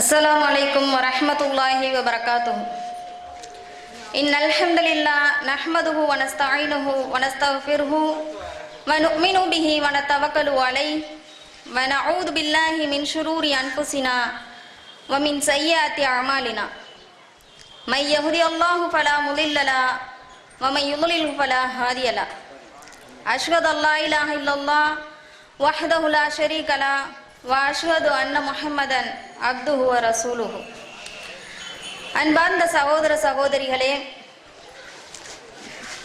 السلام عليكم ورحمة الله وبركاته إن الحمد لله نحمده ونستعينه ونستغفره ونؤمن به ونتوكل عليه ونعوذ بالله من شرور أنفسنا ومن سيئات أعمالنا من يهدي الله فلا مضل له ومن يضلل فلا هادي له أشهد أن لا إله إلا الله وحده لا شريك له وأشهد أن محمدًا அப்துஹுவ ரசூலுஹு. அன்பார்ந்த சகோதர சகோதரிகளே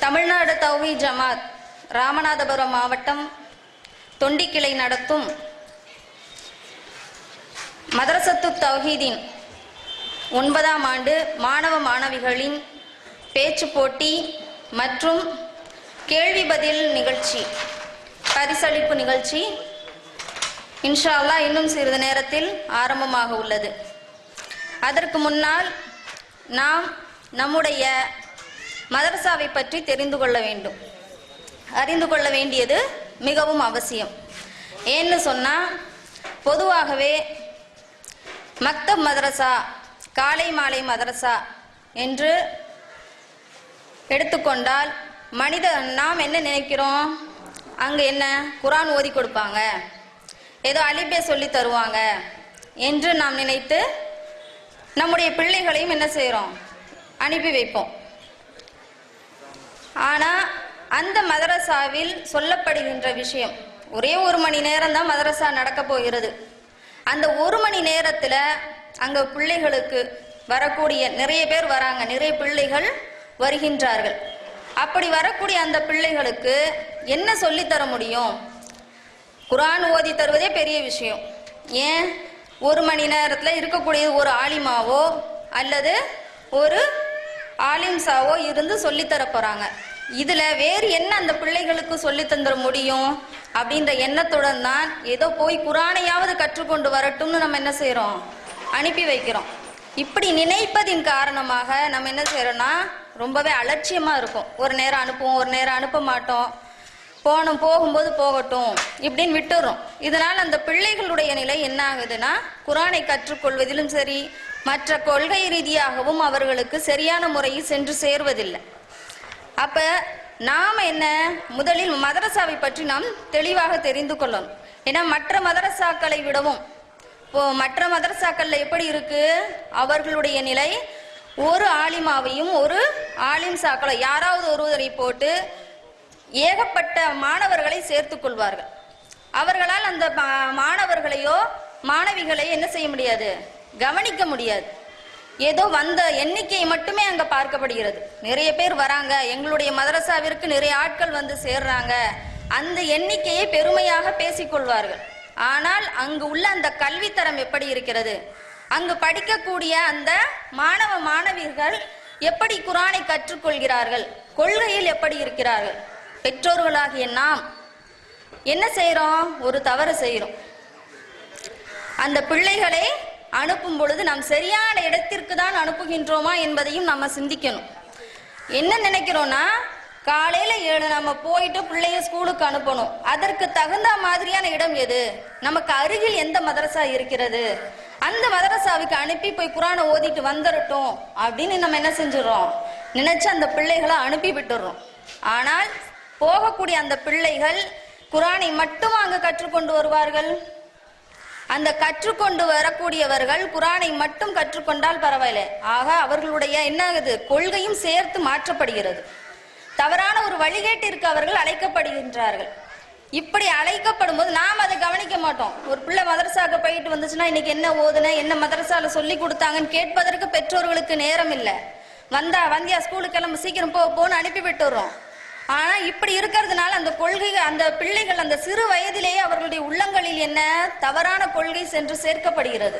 தமிழ்நாடு தௌஹி ஜமாத் ராமநாதபுரம் மாவட்டம் தொண்டிக்கிளை நடத்தும் மதரசத்து தௌஹீதின் ஒன்பதாம் ஆண்டு மாணவ மாணவிகளின் பேச்சு போட்டி மற்றும் கேள்வி பதில் நிகழ்ச்சி பரிசளிப்பு நிகழ்ச்சி இன்ஷா இன்னும் சிறிது நேரத்தில் ஆரம்பமாக உள்ளது. அதற்கு முன்னால் நாம் நம்முடைய மதரசாவை பற்றி தெரிந்து கொள்ள வேண்டும். அறிந்து கொள்ள வேண்டியது மிகவும் அவசியம். ஏன்னு சொன்னால் பொதுவாகவே மக்தப் மதரசா காலை மாலை மதரசா என்று எடுத்துக்கொண்டால் மனித நாம் என்ன நினைக்கிறோம்? அங்கே என்ன? குரான் ஓதி கொடுப்பாங்க. ஏதோ அலிபே சொல்லி தருவாங்க என்று நாம் நினைத்து நம்முடைய பிள்ளைகளையும் என்ன செய்கிறோம் அனுப்பி வைப்போம். ஆனால் அந்த மதரசாவில் சொல்லப்படுகின்ற விஷயம் ஒரே ஒரு மணி நேரம் தான் மதரசா நடக்க போகிறது. அந்த ஒரு மணி நேரத்தில் அங்கே பிள்ளைகளுக்கு வரக்கூடிய நிறைய பேர் வராங்க நிறைய பிள்ளைகள் வருகின்றார்கள். அப்படி வரக்கூடிய அந்த பிள்ளைகளுக்கு என்ன சொல்லித்தர முடியும்? குரான் ஓதி தருவதே பெரிய விஷயம். ஏன்? ஒரு மணி நேரத்தில் இருக்கக்கூடிய ஒரு ஆலிமாவோ அல்லது ஒரு ஆலிம்சாவோ இருந்து சொல்லித்தர போகிறாங்க இதில் வேறு என்ன அந்த பிள்ளைகளுக்கு சொல்லித்தந்துட முடியும்? அப்படின்ற எண்ணத்துடன் தான் ஏதோ போய் குரானையாவது கற்றுக்கொண்டு வரட்டும்னு நம்ம என்ன செய்கிறோம் அனுப்பி வைக்கிறோம். இப்படி நினைப்பதின் காரணமாக நம்ம என்ன செய்கிறோன்னா ரொம்பவே அலட்சியமாக இருக்கும். ஒரு நேரம் அனுப்புவோம் ஒரு நேரம் அனுப்ப மாட்டோம். போகணும் போகும்போது போகட்டும் இப்படின்னு விட்டுறோம். இதனால் அந்த பிள்ளைகளுடைய நிலை என்ன ஆகுதுன்னா குரானை கற்றுக்கொள்வதிலும் சரி மற்ற கொள்கை ரீதியாகவும் அவர்களுக்கு சரியான முறையில் சென்று சேர்வதில்லை. அப்ப நாம் என்ன? முதலில் மதரசாவை பற்றி நாம் தெளிவாக தெரிந்து கொள்ளணும். ஏன்னா மற்ற மதரசாக்களை விடவும் இப்போ மற்ற மதரசாக்கள்ல எப்படி இருக்கு? அவர்களுடைய நிலை ஒரு ஆலிமாவையும் ஒரு ஆலிம் சாக்களை யாராவது ஒருவரை போட்டு ஏகப்பட்ட மாணவர்களை சேர்த்து கொள்வார்கள். அவர்களால் அந்த மாணவர்களையோ மாணவிகளை என்ன செய்ய முடியாது? கவனிக்க முடியாது. ஏதோ வந்த எண்ணிக்கை மட்டுமே அங்க பார்க்கப்படுகிறது. நிறைய பேர் வராங்க. எங்களுடைய மதரசாவிற்கு நிறைய ஆட்கள் வந்து சேர்றாங்க. அந்த எண்ணிக்கையை பெருமையாக பேசிக்கொள்வார்கள் ஆனால் அங்கு உள்ள அந்த கல்வித்தரம் எப்படி இருக்கிறது? அங்கு படிக்கக்கூடிய அந்த மாணவ மாணவிகள் எப்படி குரானை கற்றுக்கொள்கிறார்கள்? கொள்கையில் எப்படி இருக்கிறார்கள்? பெற்றோர்களாகிய நாம் என்ன செய்கிறோம் ஒரு தவறு செய்கிறோம் அந்த பிள்ளைகளை அனுப்பும் பொழுது நாம் சரியான இடத்திற்கு தான் அனுப்புகின்றோமா என்பதையும் நம்ம சிந்திக்கணும். என்ன நினைக்கிறோம்னா காலையில ஏழு நம்ம போயிட்டு பிள்ளைய ஸ்கூலுக்கு அனுப்பணும். அதற்கு தகுந்த மாதிரியான இடம் எது? நமக்கு அருகில் எந்த மதரசா இருக்கிறது? அந்த மதரசாவுக்கு அனுப்பி போய் குரானை ஓதிட்டு வந்துடட்டும் அப்படின்னு நம்ம என்ன செஞ்சிடறோம்? நினைச்சு அந்த பிள்ளைகளை அனுப்பி விட்டுறோம். ஆனால் போகக்கூடிய அந்த பிள்ளைகள் குரானை மட்டும் அங்கு கற்றுக்கொண்டு வருவார்கள். அந்த கற்றுக்கொண்டு வரக்கூடியவர்கள் குரானை மட்டும் கற்றுக்கொண்டால் பரவாயில்ல. ஆக அவர்களுடைய என்ன ஆகுது கொள்கையும் சேர்த்து மாற்றப்படுகிறது. தவறான ஒரு வழிகேட்டிற்கு அவர்கள் அழைக்கப்படுகின்றார்கள். இப்படி அழைக்கப்படும் போது நாம் அதை கவனிக்க மாட்டோம். ஒரு பிள்ளை மதரசாக்கு போயிட்டு வந்துச்சுன்னா இன்னைக்கு என்ன ஓதுன என்ன மதரசால சொல்லி கொடுத்தாங்கன்னு கேட்பதற்கு பெற்றோர்களுக்கு நேரம் இல்லை. வந்தா வந்தியா ஸ்கூலுக்கு கிளம்ப சீக்கிரம் போ போன்னு அனுப்பி விட்டுறோம். ஆனா இப்படி இருக்கிறதுனால அந்த கொள்கை அந்த பிள்ளைகள் அந்த சிறு வயதிலேயே அவர்களுடைய உள்ளங்களில் என்ன? தவறான கொள்கை சென்று சேர்க்கப்படுகிறது.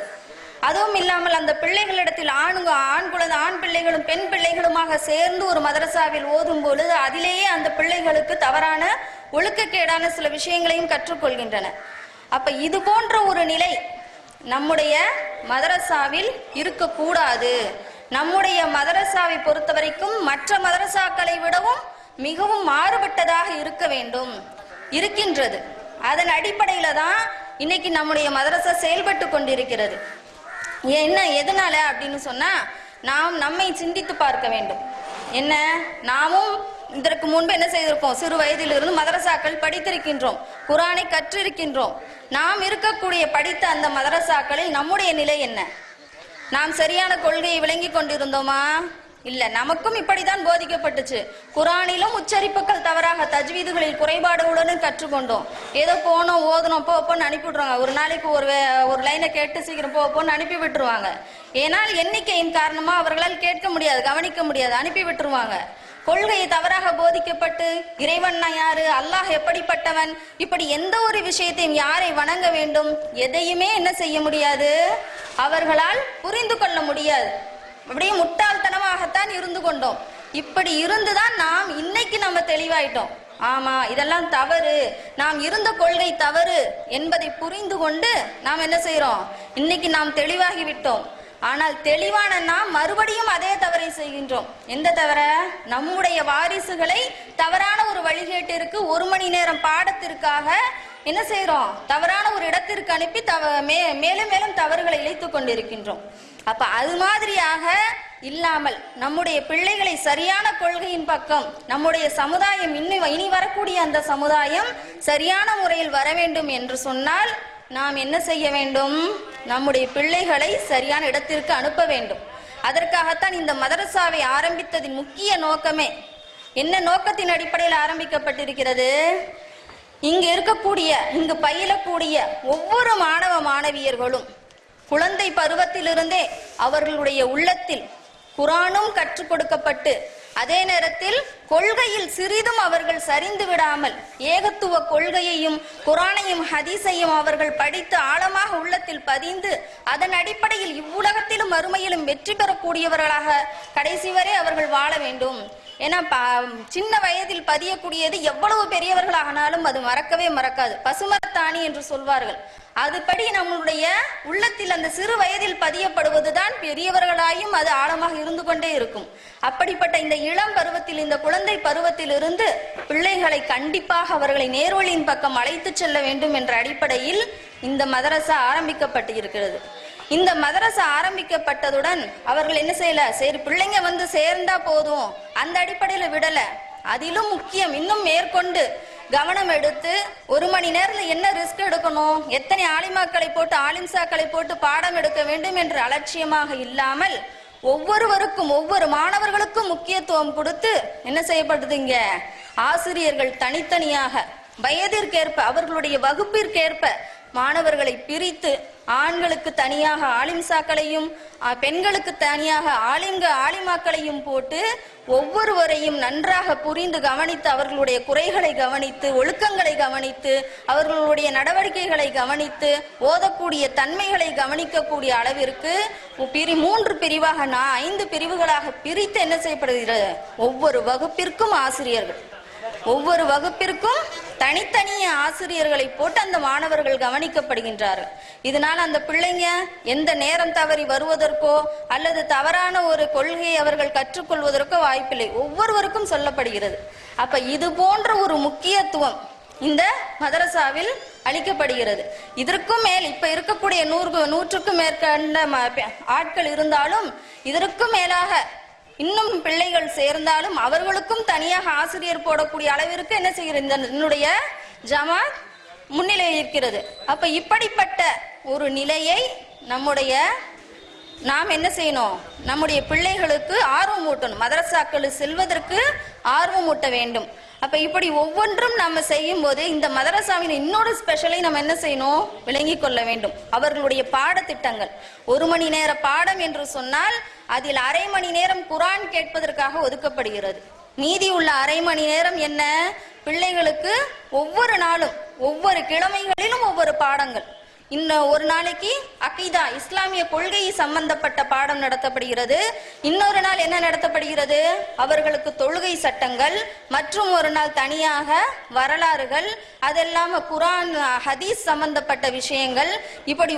அதுவும் இல்லாமல் அந்த பிள்ளைகளிடத்தில் ஆணுங்க ஆண் குழந்தை ஆண் பிள்ளைகளும் பெண் பிள்ளைகளுமாக சேர்ந்து ஒரு மதரசாவில் ஓதும் பொழுது அதிலேயே அந்த பிள்ளைகளுக்கு தவறான ஒழுக்கக்கேடான சில விஷயங்களையும் கற்றுக்கொள்கின்றன. அப்ப இது போன்ற ஒரு நிலை நம்முடைய மதரசாவில் இருக்கக்கூடாது. நம்முடைய மதரசாவை பொறுத்த வரைக்கும் மற்ற மதரசாக்களை விடவும் மிகவும் மாறுபட்டதாக இருக்க வேண்டும் இருக்கின்றது. அதன் அடிப்படையில தான் இன்னைக்கு நம்முடைய மதரசா செயல்பட்டு கொண்டிருக்கிறது. என்ன எதனால அப்படின்னு சொன்னா நாம் நம்மை சிந்தித்து பார்க்க வேண்டும். என்ன நாமும் இதற்கு முன்பு என்ன செய்திருக்கோம் சிறு வயதிலிருந்து மதரசாக்கள் படித்திருக்கின்றோம் குரானை கற்றிருக்கின்றோம். நாம் இருக்கக்கூடிய படித்த அந்த மதரசாக்களில் நம்முடைய நிலை என்ன? நாம் சரியான கொள்கையை விளங்கி கொண்டிருந்தோமா? இல்ல நமக்கும் இப்படிதான் போதிக்கப்பட்டுச்சு. குரானிலும் உச்சரிப்புகள் தவறாக தஜ்வீதுகளில் குறைபாடுகளுடன் கற்றுக்கொண்டோம். ஏதோ போனோம் ஓதணும் போ போன்னு அனுப்பி விட்ருவாங்க ஒரு நாளைக்கு ஒரு ஒரு லைனை கேட்டு சீக்கிரம் போ போன்னு அனுப்பி விட்டுருவாங்க. ஏனால் எண்ணிக்கையின் காரணமா அவர்களால் கேட்க முடியாது கவனிக்க முடியாது அனுப்பி விட்டுருவாங்க. கொள்கையை தவறாக போதிக்கப்பட்டு இறைவன்னா யாரு? அல்லாஹ் எப்படிப்பட்டவன்? இப்படி எந்த ஒரு விஷயத்தையும் யாரை வணங்க வேண்டும்? எதையுமே என்ன செய்ய முடியாது? அவர்களால் புரிந்து கொள்ள முடியாது. அப்படியே தான் இருந்து கொண்டோம். இப்படி இருந்துதான் நாம் இன்னைக்கு நம்ம தெளிவாயிட்டோம். ஆமா இதெல்லாம் தவறு. நாம் இருந்த கொள்கை தவறு என்பதை புரிந்து கொண்டு நாம் என்ன செய்யறோம் இன்னைக்கு நாம் தெளிவாகி விட்டோம். ஆனால் தெளிவான நாம் மறுபடியும் அதே தவறை செய்கின்றோம். எந்த தவற? நம்முடைய வாரிசுகளை தவறான ஒரு வழிகேட்டிற்கு ஒரு மணி நேரம் பாடத்திற்காக என்ன செய்யறோம் தவறான ஒரு இடத்திற்கு அனுப்பி தவ மே மேலும் மேலும் தவறுகளை இழைத்துக் கொண்டிருக்கின்றோம். அப்ப அது மாதிரியாக இல்லாமல் நம்முடைய பிள்ளைகளை சரியான கொள்கையின் பக்கம் நம்முடைய சமுதாயம் இன்னும் இனி வரக்கூடிய அந்த சமுதாயம் சரியான முறையில் வர வேண்டும் என்று சொன்னால் நாம் என்ன செய்ய வேண்டும்? நம்முடைய பிள்ளைகளை சரியான இடத்திற்கு அனுப்ப வேண்டும். அதற்காகத்தான் இந்த மதரசாவை ஆரம்பித்ததின் முக்கிய நோக்கமே என்ன நோக்கத்தின் அடிப்படையில் ஆரம்பிக்கப்பட்டிருக்கிறது? இங்கு இருக்கக்கூடிய இங்கு பயிலக்கூடிய ஒவ்வொரு மாணவ மாணவியர்களும் குழந்தை பருவத்திலிருந்தே அவர்களுடைய உள்ளத்தில் குரானும் கற்றுக் கொடுக்கப்பட்டு அதே நேரத்தில் கொள்கையில் சிறிதும் அவர்கள் சரிந்து விடாமல் ஏகத்துவ கொள்கையையும் குரானையும் ஹதீஸையும் அவர்கள் படித்து ஆழமாக உள்ளத்தில் பதிந்து அதன் அடிப்படையில் இவ்வுலகத்திலும் மறுமையிலும் வெற்றி பெறக்கூடியவர்களாக கடைசி வரை அவர்கள் வாழ வேண்டும். ஏன்னா ப- சின்ன வயதில் பதியக்கூடியது எவ்வளவு பெரியவர்களானாலும் அது மறக்கவே மறக்காது. பசுமரத்தாணி என்று சொல்வார்கள். அதுபடி நம்மளுடைய உள்ளத்தில் அந்த சிறு வயதில் பதியப்படுவதுதான் பெரியவர்களாயும் அது ஆழமாக இருந்து கொண்டே இருக்கும். அப்படிப்பட்ட இந்த இளம் பருவத்தில் இந்த குழந்தை பருவத்தில் இருந்து பிள்ளைகளை கண்டிப்பாக அவர்களை நேர்வழியின் பக்கம் அழைத்து செல்ல வேண்டும் என்ற அடிப்படையில் இந்த மதரசா ஆரம்பிக்கப்பட்டு இருக்கிறது. இந்த மதரசா ஆரம்பிக்கப்பட்டதுடன் அவர்கள் என்ன செய்யல? சரி பிள்ளைங்க வந்து சேர்ந்தா போதும். அந்த அடிப்படையில விடல. அதிலும் முக்கியம் இன்னும் மேற்கொண்டு கவனம் எடுத்து ஒரு மணி நேரத்தில் என்ன ரிஸ்க் எடுக்கணும்? எத்தனை ஆலிமாக்களை போட்டு ஆலிம்சாக்களை போட்டு பாடம் எடுக்க வேண்டும் என்று அலட்சியமாக இல்லாமல் ஒவ்வொருவருக்கும் ஒவ்வொரு மாணவர்களுக்கும் முக்கியத்துவம் கொடுத்து என்ன செய்யப்படுது இங்க? ஆசிரியர்கள் தனித்தனியாக வயதிற்கேற்ப அவர்களுடைய வகுப்பிற்கேற்ப மாணவர்களை பிரித்து ஆண்களுக்கு தனியாக ஆலிம்சாக்களையும் பெண்களுக்கு தனியாக ஆலிம்க ஆலிமாக்களையும் போட்டு ஒவ்வொருவரையும் நன்றாக புரிந்து கவனித்து அவர்களுடைய குறைகளை கவனித்து ஒழுக்கங்களை கவனித்து அவர்களுடைய நடவடிக்கைகளை கவனித்து ஓதக்கூடிய தன்மைகளை கவனிக்கக்கூடிய அளவிற்கு பிரி மூன்று பிரிவாக நான் ஐந்து பிரிவுகளாக பிரித்து என்ன செய்யப்படுகிறது? ஒவ்வொரு வகுப்பிற்கும் ஆசிரியர்கள். ஒவ்வொரு வகுப்பிற்கும் தனித்தனிய ஆசிரியர்களை போட்டு அந்த மாணவர்கள் கவனிக்கப்படுகின்றார்கள். இதனால் அந்த பிள்ளைங்க எந்த நேரம் தவறி வருவதற்கோ அல்லது தவறான ஒரு கொள்கையை அவர்கள் கற்றுக்கொள்வதற்கோ வாய்ப்பில்லை. ஒவ்வொருவருக்கும் சொல்லப்படுகிறது. அப்ப இது போன்ற ஒரு முக்கியத்துவம் இந்த மதரசாவில் அளிக்கப்படுகிறது. இதற்கும் மேல் இப்ப இருக்கக்கூடிய நூறு நூற்றுக்கும் மேற்கண்ட ம- பெ- ஆட்கள் இருந்தாலும் இதற்கும் மேலாக இன்னும் பிள்ளைகள் சேர்ந்தாலும் அவர்களுக்கும் தனியாக ஆசிரியர் போடக்கூடிய அளவிற்கு என்ன செய்கிறது? இந்த என்னுடைய ஜமாத் முன்னிலை இருக்கிறது. அப்ப இப்படிப்பட்ட ஒரு நிலையை நம்முடைய நாம் என்ன செய்யணும்? நம்முடைய பிள்ளைகளுக்கு ஆர்வம் ஊட்டணும் மதரசாக்கள் செல்வதற்கு ஆர்வம் ஊட்ட வேண்டும். அப்ப இப்படி ஒவ்வொன்றும் நம்ம செய்யும் போது இந்த மதரசாவின் இன்னொரு ஸ்பெஷலை நம்ம என்ன செய்யணும்? விளங்கி கொள்ள வேண்டும். அவர்களுடைய பாடத்திட்டங்கள். ஒரு மணி நேர பாடம் என்று சொன்னால் அதில் அரை மணி நேரம் குரான் கேட்பதற்காக ஒதுக்கப்படுகிறது. மீதி உள்ள அரை மணி நேரம் என்ன? பிள்ளைகளுக்கு ஒவ்வொரு நாளும் ஒவ்வொரு கிழமைகளிலும் ஒவ்வொரு பாடங்கள். இன்னும் ஒரு நாளைக்கு அகீதா இஸ்லாமிய கொள்கை சம்பந்தப்பட்ட பாடம் நடத்தப்படுகிறது. இன்னொரு நாள் என்ன நடத்தப்படுகிறது? அவர்களுக்கு தொழுகை சட்டங்கள் மற்றும் ஒரு நாள் தனியாக வரலாறுகள் அதெல்லாம குரான் ஹதீஸ் சம்பந்தப்பட்ட விஷயங்கள். இப்படி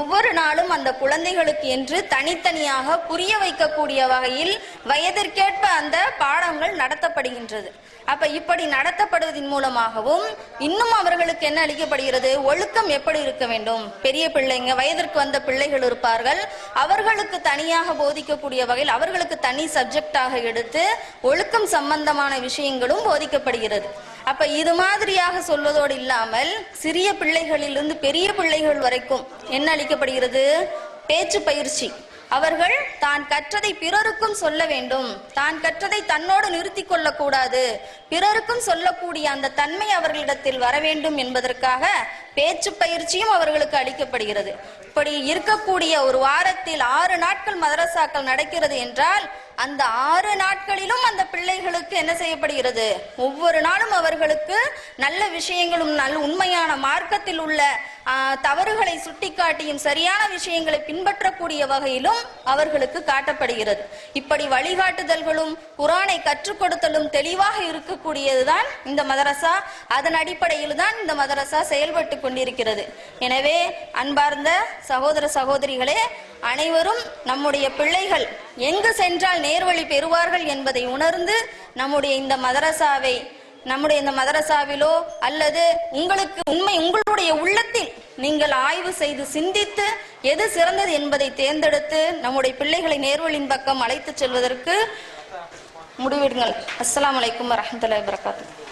ஒவ்வொரு நாளும் அந்த குழந்தைகளுக்கு என்று தனித்தனியாக புரிய வைக்கக்கூடிய வகையில் வயதிற்கேற்ப அந்த பாடங்கள் நடத்தப்படுகின்றது. அப்ப இப்படி நடத்தப்படுவதன் மூலமாகவும் இன்னும் அவர்களுக்கு என்ன அளிக்கப்படுகிறது? ஒழுக்கம் எப்படி இருக்க வேண்டும்? பெரிய பிள்ளைங்க வயதிற்கு வந்த பிள்ளைகள் இருப்பார்கள். அவர்களுக்கு தனியாக போதிக்கக்கூடிய வகையில் அவர்களுக்கு தனி சப்ஜெக்டாக எடுத்து ஒழுக்கம் சம்பந்தமான விஷயங்களும் போதிக்கப்படுகிறது. அப்ப இது மாதிரியாக சொல்வதோடு இல்லாமல் சிறிய பிள்ளைகளிலிருந்து பெரிய பிள்ளைகள் வரைக்கும் என்ன அளிக்கப்படுகிறது? பேச்சு பயிற்சி. அவர்கள் தான் கற்றதை பிறருக்கும் சொல்ல வேண்டும். தான் கற்றதை தன்னோடு நிறுத்தி கொள்ளக்கூடாது. பிறருக்கும் சொல்லக்கூடிய அந்த தன்மை அவர்களிடத்தில் வர வேண்டும் என்பதற்காக பேச்சு பயிற்சியும் அவர்களுக்கு அளிக்கப்படுகிறது. இப்படி இருக்கக்கூடிய ஒரு வாரத்தில் ஆறு நாட்கள் மதரசாக்கள் நடக்கிறது என்றால் அந்த ஆறு நாட்களிலும் அந்த பிள்ளைகளுக்கு என்ன செய்யப்படுகிறது? ஒவ்வொரு நாளும் அவர்களுக்கு நல்ல விஷயங்களும் நல்ல உண்மையான மார்க்கத்தில் உள்ள தவறுகளை சுட்டிக்காட்டியும் சரியான விஷயங்களை பின்பற்றக்கூடிய வகையிலும் அவர்களுக்கு காட்டப்படுகிறது. இப்படி வழிகாட்டுதல்களும் குரானை கற்றுக் கொடுத்தலும் தெளிவாக இருக்கக்கூடியதுதான் இந்த மதரசா. அதன் அடிப்படையில் தான் இந்த மதரசா செயல்பட்டு கொண்டிருக்கிறது. எனவே அன்பார்ந்த சகோதர சகோதரிகளே அனைவரும் நம்முடைய பிள்ளைகள் எங்கு சென்றால் நேர்வழி பெறுவார்கள் என்பதை உணர்ந்து நம்முடைய இந்த மதரசாவை நம்முடைய இந்த மதரசாவிலோ அல்லது உங்களுக்கு உண்மை உங்களுடைய உள்ளத்தில் நீங்கள் ஆய்வு செய்து சிந்தித்து எது சிறந்தது என்பதை தேர்ந்தெடுத்து நம்முடைய பிள்ளைகளை நேர்வழியின் பக்கம் அழைத்துச் செல்வதற்கு முடிவிடுங்கள். அஸ்லாம் வலைக்கம் வரமத்துல வரகாத்து